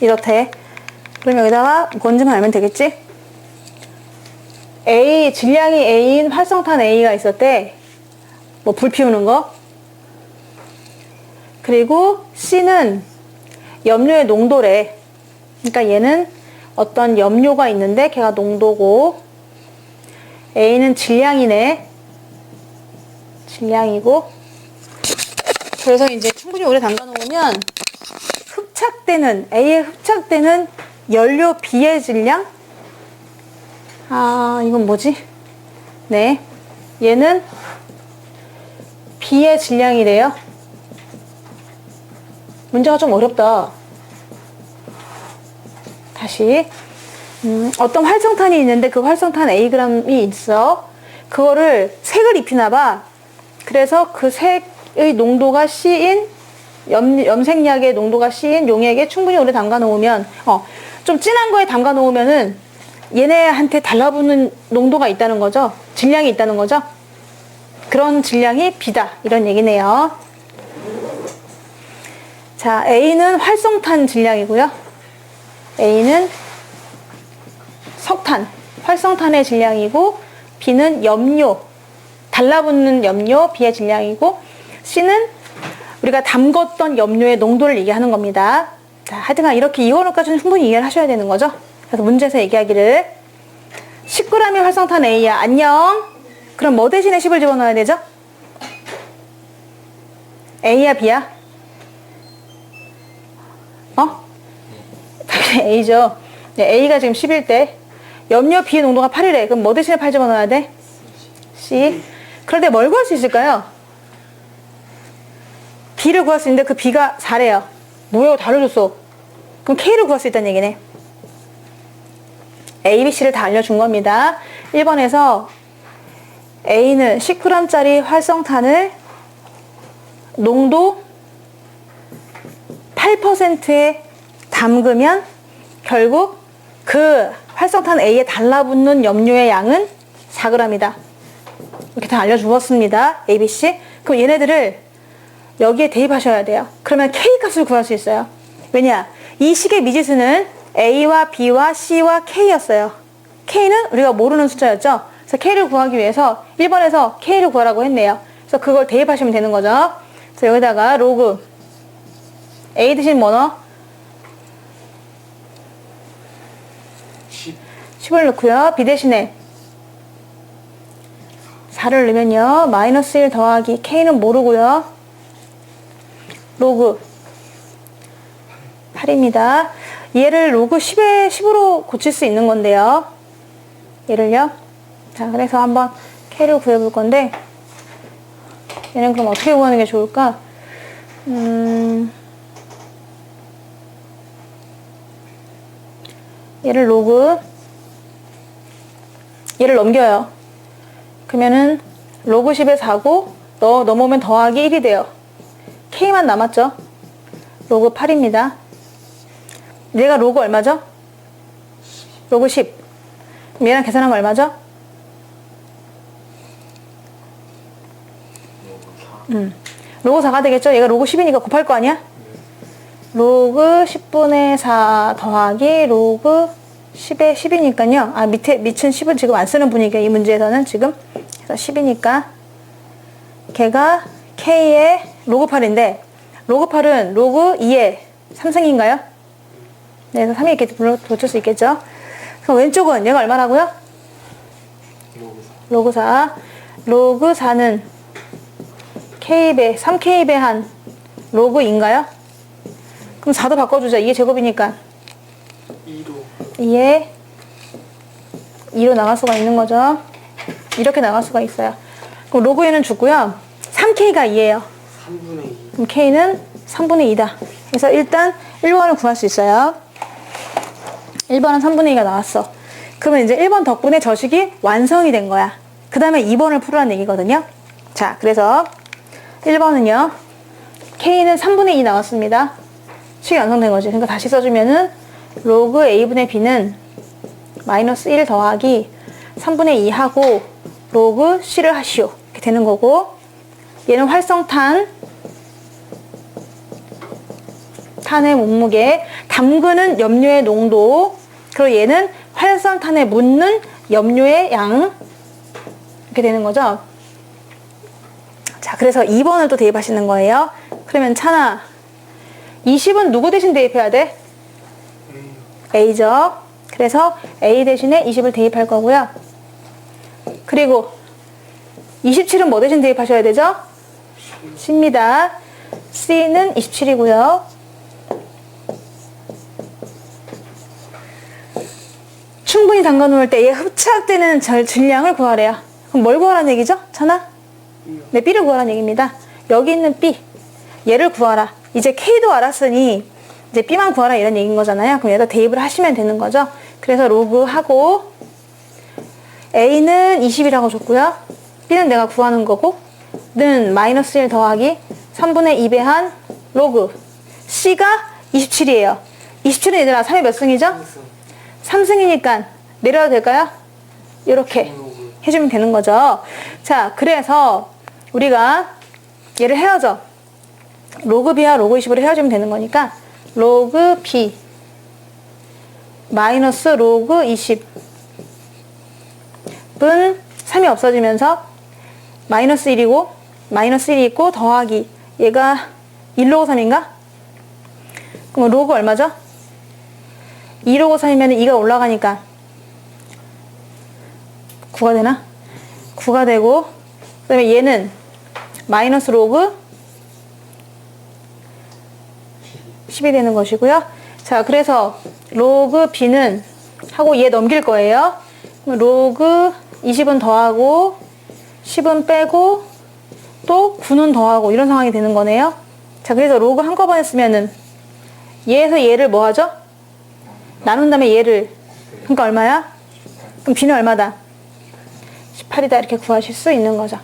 이렇대. 그럼 여기다가 뭔지만 알면 되겠지? A, 질량이 A인 활성탄 A가 있었대. 뭐 불 피우는 거. 그리고 C는 염료의 농도래. 그러니까 얘는 어떤 염료가 있는데 걔가 농도고 A는 질량이네. 질량이고 그래서 이제 충분히 오래 담가 놓으면 흡착되는 A에 흡착되는 연료 B의 질량? 아 이건 뭐지? 네. 얘는 B의 질량이래요. 문제가 좀 어렵다. 다시. 음, 어떤 활성탄이 있는데 그 활성탄 Ag이 있어. 그거를 색을 입히나 봐. 그래서 그 색의 농도가 C인 염, 염색약의 농도가 C인 용액에 충분히 오래 담가 놓으면 어, 좀 진한 거에 담가 놓으면은 얘네한테 달라붙는 농도가 있다는 거죠. 질량이 있다는 거죠. 그런 질량이 B다. 이런 얘기네요. 자, A는 활성탄 질량이고요. A는 석탄, 활성탄의 질량이고 B는 염료, 달라붙는 염료 B의 질량이고 C는 우리가 담궜던 염료의 농도를 얘기하는 겁니다. 자, 하여튼간 이렇게 이거로까지는 충분히 이해를 하셔야 되는 거죠. 그래서 문제에서 얘기하기를 10g의 활성탄 A야. 안녕. 그럼 뭐 대신에 10을 집어넣어야 되죠? A야 B야? 어? A죠. 네, A가 지금 10일 때 염료 B의 농도가 8이래. 그럼 뭐 대신에 8 집어넣어야 돼? C. 그런데 뭘 구할 수 있을까요? B를 구할 수 있는데 그 B가 4래요. 뭐야, 다 알려줬어. 그럼 K를 구할 수 있다는 얘기네. A, B, C를 다 알려준 겁니다. 1번에서 A는 10g짜리 활성탄을 농도 8%에 담그면 결국 그 활성탄 A에 달라붙는 염료의 양은 4g이다. 이렇게 다 알려주었습니다. A, B, C. 그럼 얘네들을 여기에 대입하셔야 돼요. 그러면 K 값을 구할 수 있어요. 왜냐? 이 식의 미지수는 A와 B와 C와 K였어요. K는 우리가 모르는 숫자였죠. 그래서 K를 구하기 위해서 1번에서 K를 구하라고 했네요. 그래서 그걸 대입하시면 되는 거죠. 그래서 여기다가 로그 A 대신 뭐 넣어? 10 10을 넣고요. B 대신에 4를 넣으면요. 마이너스 1 더하기 K는 모르고요. 로그 8입니다. 얘를 로그 10에 10으로 고칠 수 있는 건데요. 얘를요. 자, 그래서 한번 K를 구해볼 건데 얘는 그럼 어떻게 구하는 게 좋을까? 음, 얘를 로그 얘를 넘겨요. 그러면은 로그 10에 4고 너 넘어오면 더하기 1이 돼요. K만 남았죠? 로그 8입니다. 얘가 로그 얼마죠? 로그 10. 그럼 얘랑 계산하면 얼마죠? 음. 로그 4가 되겠죠? 얘가 로그 10이니까 곱할 거 아니야? 로그 10분의 4 더하기 로그 10의 10이니까요. 아, 밑에, 밑은 10은 지금 안 쓰는 분위기야. 이 문제에서는 지금. 그래서 10이니까. 걔가 K의 로그 8인데, 로그 8은 로그 2의 3승인가요? 네, 그래서 3이 이렇게 붙을 수 있겠죠. 그럼 왼쪽은 얘가? 로그 4 로그 4. 로그 4는 K배, 3K배 한 로그인가요? 그럼 4도 바꿔주자. 이게 제곱이니까. 2로 2에 2로 나갈 수가 있는 거죠. 이렇게 나갈 수가 있어요. 그럼 로그에는 죽고요. 3K가 2예요. 3분의 2 그럼 K는 3분의 2다. 그래서 일단 1번을 구할 수 있어요. 1번은 3분의 2가 나왔어. 그러면 이제 1번 덕분에 저식이 완성이 된 거야. 그 다음에 2번을 풀으라는 얘기거든요. 자, 그래서 1번은요. K는 3분의 2 나왔습니다. 식이 완성된 거지. 그러니까 다시 써주면은 로그 A분의 B는 마이너스 1 더하기 3분의 2 하고 로그 C를 하시오. 이렇게 되는 거고 얘는 활성탄 탄의 몸무게, 담그는 염료의 농도, 그리고 얘는 활성탄에 묻는 염료의 양. 이렇게 되는 거죠. 자, 그래서 2번을 또 대입하시는 거예요. 그러면 찬아, 20은 누구 대신 대입해야 돼? A죠. 그래서 A 대신에 20을 대입할 거고요. 그리고 27은 뭐 대신 대입하셔야 되죠? C입니다. C는 27이고요. 충분히 담가 놓을 때 얘 흡착되는 절 질량을 구하래요. 그럼 뭘 구하라는 얘기죠? B요. 네, B를 구하라는 얘기입니다. 여기 있는 B, 얘를 구하라. 이제 K도 알았으니 이제 B만 구하라 이런 얘기인 거잖아요. 그럼 여기다 대입을 하시면 되는 거죠. 그래서 로그하고 A는 20이라고 줬고요. B는 내가 구하는 거고 는 마이너스 1 더하기 3분의 2배 한 로그 C가 27이에요. 27은 얘들아 3의 몇 승이죠? 항상 3승이니까 내려도 될까요? 이렇게 해주면 되는 거죠. 자, 그래서 우리가 얘를 헤어져. 로그 B와 로그 20으로 헤어지면 되는 거니까 로그 B 마이너스 로그 20은 3이 없어지면서 마이너스 1이고 마이너스 1이 있고 더하기 얘가 1로그 3인가? 그럼 로그 얼마죠? 2로그 3이면 2가 올라가니까 9가 되나? 9가 되고 그 다음에 얘는 마이너스 로그 10이 되는 것이고요. 자, 그래서 로그 b는 하고 얘 넘길 거예요. 로그 20은 더하고 10은 빼고 또 9는 더하고 이런 상황이 되는 거네요. 자, 그래서 로그 한꺼번에 쓰면은 얘에서 얘를 뭐 하죠? 나눈 다음에 얘를 그러니까 얼마야? 그럼 b는 얼마다? 18이다 이렇게 구하실 수 있는 거죠.